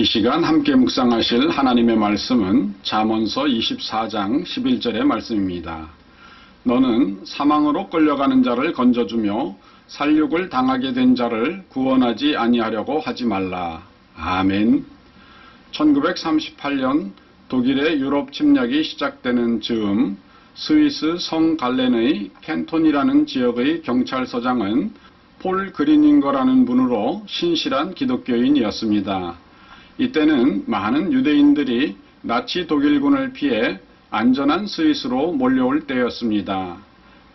이 시간 함께 묵상하실 하나님의 말씀은 잠언서 24장 11절의 말씀입니다. 너는 사망으로 끌려가는 자를 건져주며 살육을 당하게 된 자를 구원하지 아니하려고 하지 말라. 아멘. 1938년 독일의 유럽 침략이 시작되는 즈음 스위스 성 갈렌의 캔톤이라는 지역의 경찰서장은 폴 그리닝거라는 분으로 신실한 기독교인이었습니다. 이때는 많은 유대인들이 나치 독일군을 피해 안전한 스위스로 몰려올 때였습니다.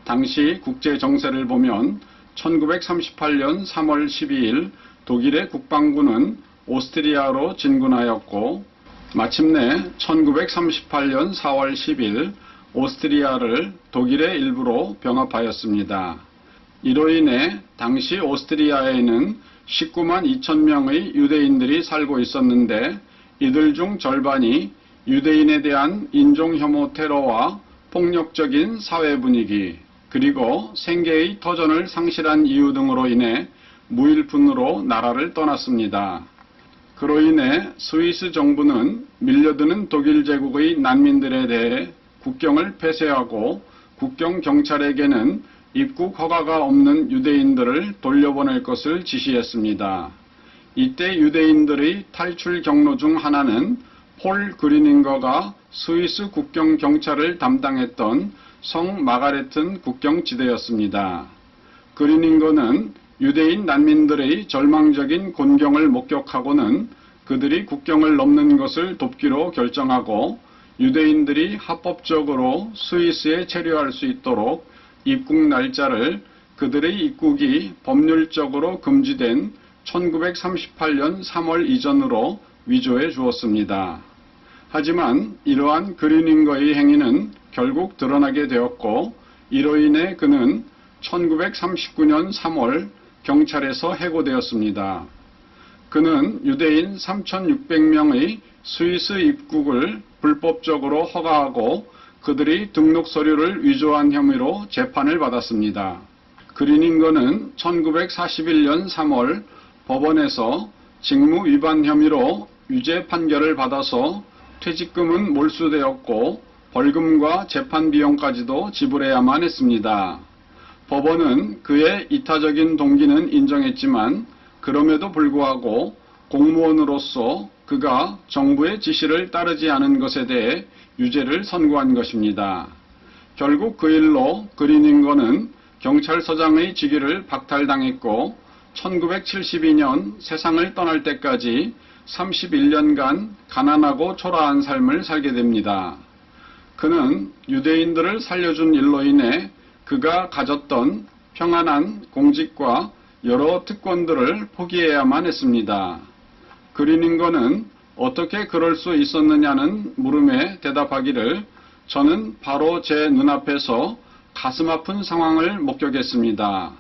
당시 국제 정세를 보면 1938년 3월 12일 독일의 국방군은 오스트리아로 진군하였고 마침내 1938년 4월 10일 오스트리아를 독일의 일부로 병합하였습니다. 이로 인해 당시 오스트리아에는 19만 2천 명의 유대인들이 살고 있었는데 이들 중 절반이 유대인에 대한 인종혐오 테러와 폭력적인 사회 분위기 그리고 생계의 터전을 상실한 이유 등으로 인해 무일푼으로 나라를 떠났습니다. 그로 인해 스위스 정부는 밀려드는 독일 제국의 난민들에 대해 국경을 폐쇄하고 국경 경찰에게는 입국 허가가 없는 유대인들을 돌려보낼 것을 지시했습니다. 이때 유대인들의 탈출 경로 중 하나는 폴 그리닝거가 스위스 국경 경찰을 담당했던 성 마가레튼 국경지대였습니다. 그리닝거는 유대인 난민들의 절망적인 곤경을 목격하고는 그들이 국경을 넘는 것을 돕기로 결정하고 유대인들이 합법적으로 스위스에 체류할 수 있도록 입국 날짜를 그들의 입국이 법률적으로 금지된 1938년 3월 이전으로 위조해 주었습니다. 하지만 이러한 그리닝거의 행위는 결국 드러나게 되었고 이로 인해 그는 1939년 3월 경찰에서 해고되었습니다. 그는 유대인 3,600명의 스위스 입국을 불법적으로 허가하고 그들이 등록 서류를 위조한 혐의로 재판을 받았습니다. 그리닝거는 1941년 3월 법원에서 직무 위반 혐의로 유죄 판결을 받아서 퇴직금은 몰수되었고 벌금과 재판 비용까지도 지불해야만 했습니다. 법원은 그의 이타적인 동기는 인정했지만 그럼에도 불구하고 공무원으로서 그가 정부의 지시를 따르지 않은 것에 대해 유죄를 선고한 것입니다. 결국 그 일로 그리닝거는 경찰서장의 직위를 박탈당했고 1972년 세상을 떠날 때까지 31년간 가난하고 초라한 삶을 살게 됩니다. 그는 유대인들을 살려준 일로 인해 그가 가졌던 평안한 공직과 여러 특권들을 포기해야만 했습니다. 그리닝거는 어떻게 그럴 수 있었느냐는 물음에 대답하기를 저는 바로 제 눈앞에서 가슴 아픈 상황을 목격했습니다.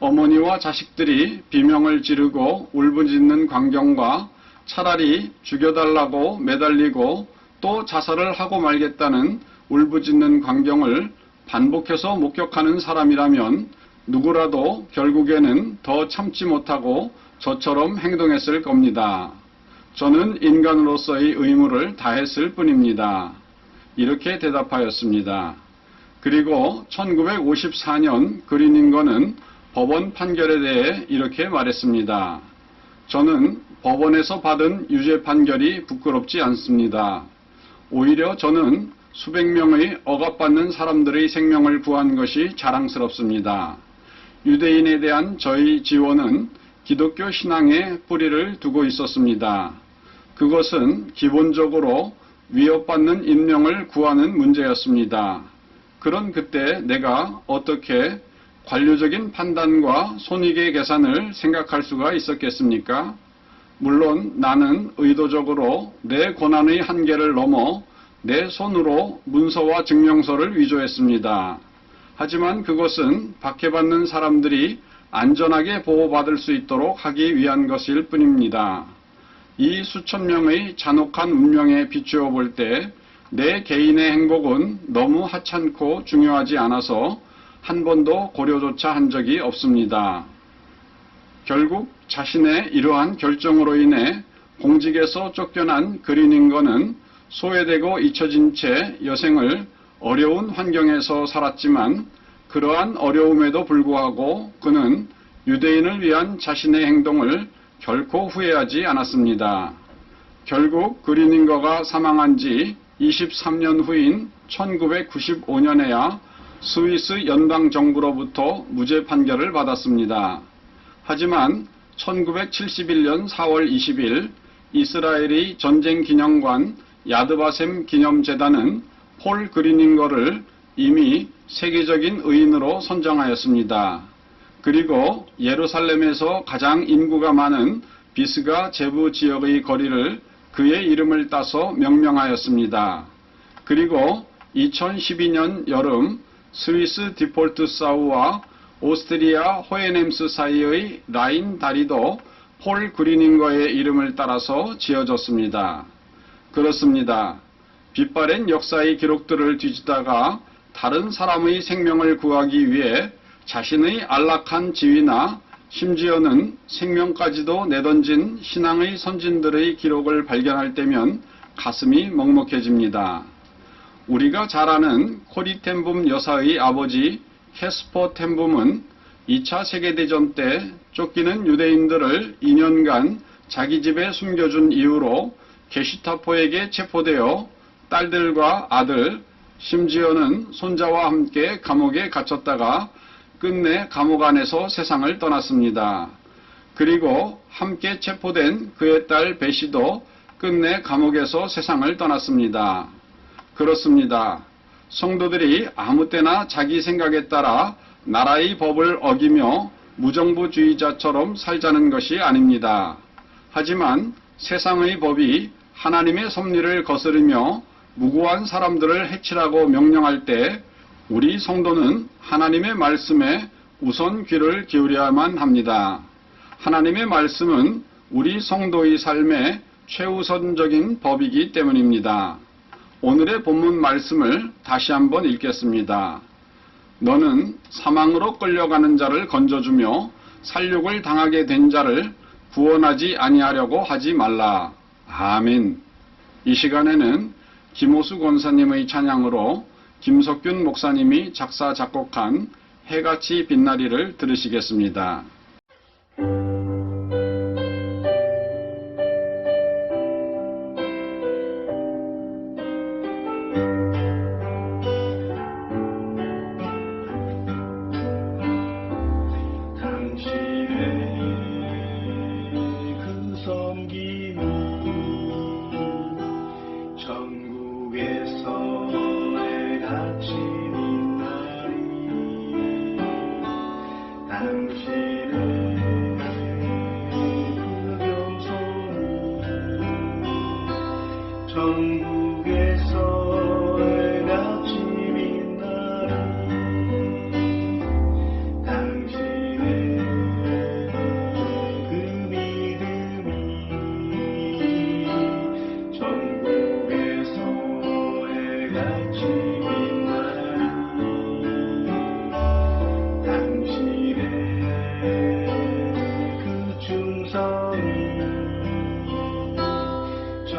어머니와 자식들이 비명을 지르고 울부짖는 광경과 차라리 죽여달라고 매달리고 또 자살을 하고 말겠다는 울부짖는 광경을 반복해서 목격하는 사람이라면 누구라도 결국에는 더 참지 못하고 저처럼 행동했을 겁니다. 저는 인간으로서의 의무를 다했을 뿐입니다. 이렇게 대답하였습니다. 그리고 1954년 그리닝거는 법원 판결에 대해 이렇게 말했습니다. 저는 법원에서 받은 유죄 판결이 부끄럽지 않습니다. 오히려 저는 수백 명의 억압받는 사람들의 생명을 구한 것이 자랑스럽습니다. 유대인에 대한 저희 지원은 기독교 신앙에 뿌리를 두고 있었습니다. 그것은 기본적으로 위협받는 인명을 구하는 문제였습니다. 그런 그때 내가 어떻게 관료적인 판단과 손익의 계산을 생각할 수가 있었겠습니까? 물론 나는 의도적으로 내 권한의 한계를 넘어 내 손으로 문서와 증명서를 위조했습니다. 하지만 그것은 박해받는 사람들이 안전하게 보호받을 수 있도록 하기 위한 것일 뿐입니다. 이 수천 명의 잔혹한 운명에 비추어 볼 때 내 개인의 행복은 너무 하찮고 중요하지 않아서 한 번도 고려조차 한 적이 없습니다. 결국 자신의 이러한 결정으로 인해 공직에서 쫓겨난 그리닝거는 소외되고 잊혀진 채 여생을 어려운 환경에서 살았지만 그러한 어려움에도 불구하고 그는 유대인을 위한 자신의 행동을 결코 후회하지 않았습니다. 결국 그리닝거가 사망한 지 23년 후인 1995년에야 스위스 연방 정부로부터 무죄 판결을 받았습니다. 하지만 1971년 4월 20일 이스라엘의 전쟁 기념관 야드바셈 기념재단은 폴 그리닝거를 이미 세계적인 의인으로 선정하였습니다. 그리고 예루살렘에서 가장 인구가 많은 비스가 제부 지역의 거리를 그의 이름을 따서 명명하였습니다. 그리고 2012년 여름 스위스 디폴트 사우와 오스트리아 호에넴스 사이의 라인 다리도 폴 그리닝거의 이름을 따라서 지어졌습니다. 그렇습니다. 빛바랜 역사의 기록들을 뒤지다가 다른 사람의 생명을 구하기 위해 자신의 안락한 지위나 심지어는 생명까지도 내던진 신앙의 선진들의 기록을 발견할 때면 가슴이 먹먹해집니다. 우리가 잘 아는 코리텐붐 여사의 아버지 캐스퍼 텐붐은 2차 세계대전 때 쫓기는 유대인들을 2년간 자기 집에 숨겨준 이후로 게시타포에게 체포되어 딸들과 아들, 심지어는 손자와 함께 감옥에 갇혔다가 끝내 감옥 안에서 세상을 떠났습니다. 그리고 함께 체포된 그의 딸 베시도 끝내 감옥에서 세상을 떠났습니다. 그렇습니다. 성도들이 아무 때나 자기 생각에 따라 나라의 법을 어기며 무정부주의자처럼 살자는 것이 아닙니다. 하지만 세상의 법이 하나님의 섭리를 거스르며 무고한 사람들을 해치라고 명령할 때 우리 성도는 하나님의 말씀에 우선 귀를 기울여야만 합니다. 하나님의 말씀은 우리 성도의 삶의 최우선적인 법이기 때문입니다. 오늘의 본문 말씀을 다시 한번 읽겠습니다. 너는 사망으로 끌려가는 자를 건져주며 살육을 당하게 된 자를 구원하지 아니하려고 하지 말라. 아멘. 이 시간에는 김호수 권사님의 찬양으로 김석균 목사님이 작사 작곡한 해같이 빛나리를 들으시겠습니다.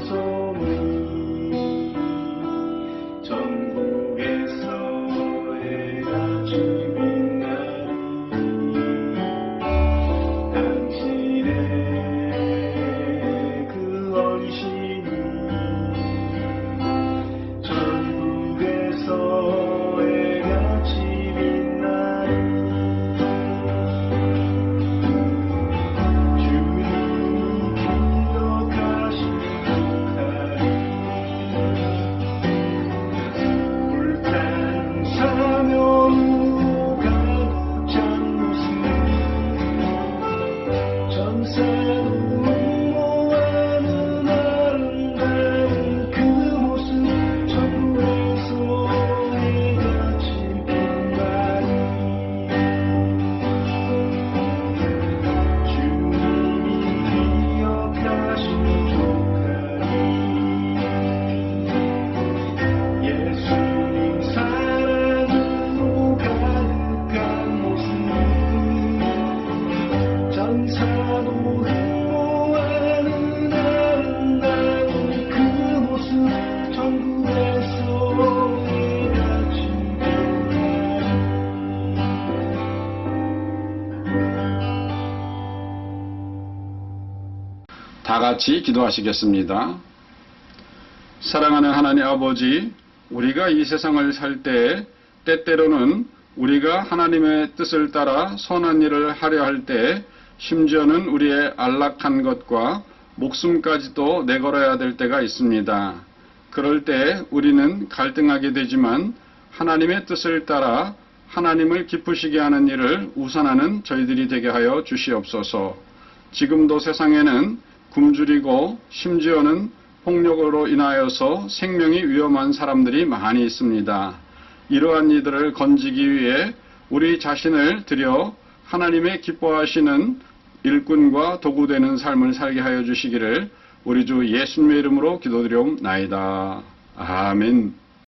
찬 다 같이 기도하시겠습니다. 사랑하는 하나님 아버지, 우리가 이 세상을 살 때 때때로는 우리가 하나님의 뜻을 따라 선한 일을 하려 할때 심지어는 우리의 안락한 것과 목숨까지도 내걸어야 될 때가 있습니다. 그럴 때 우리는 갈등하게 되지만 하나님의 뜻을 따라 하나님을 기쁘시게 하는 일을 우선하는 저희들이 되게 하여 주시옵소서. 지금도 세상에는 굶주리고 심지어는 폭력으로 인하여서 생명이 위험한 사람들이 많이 있습니다. 이러한 이들을 건지기 위해 우리 자신을 들여 하나님의 기뻐하시는 일꾼과 도구되는 삶을 살게 하여 주시기를 우리 주 예수님의 이름으로 기도드려옵나이다. 아멘.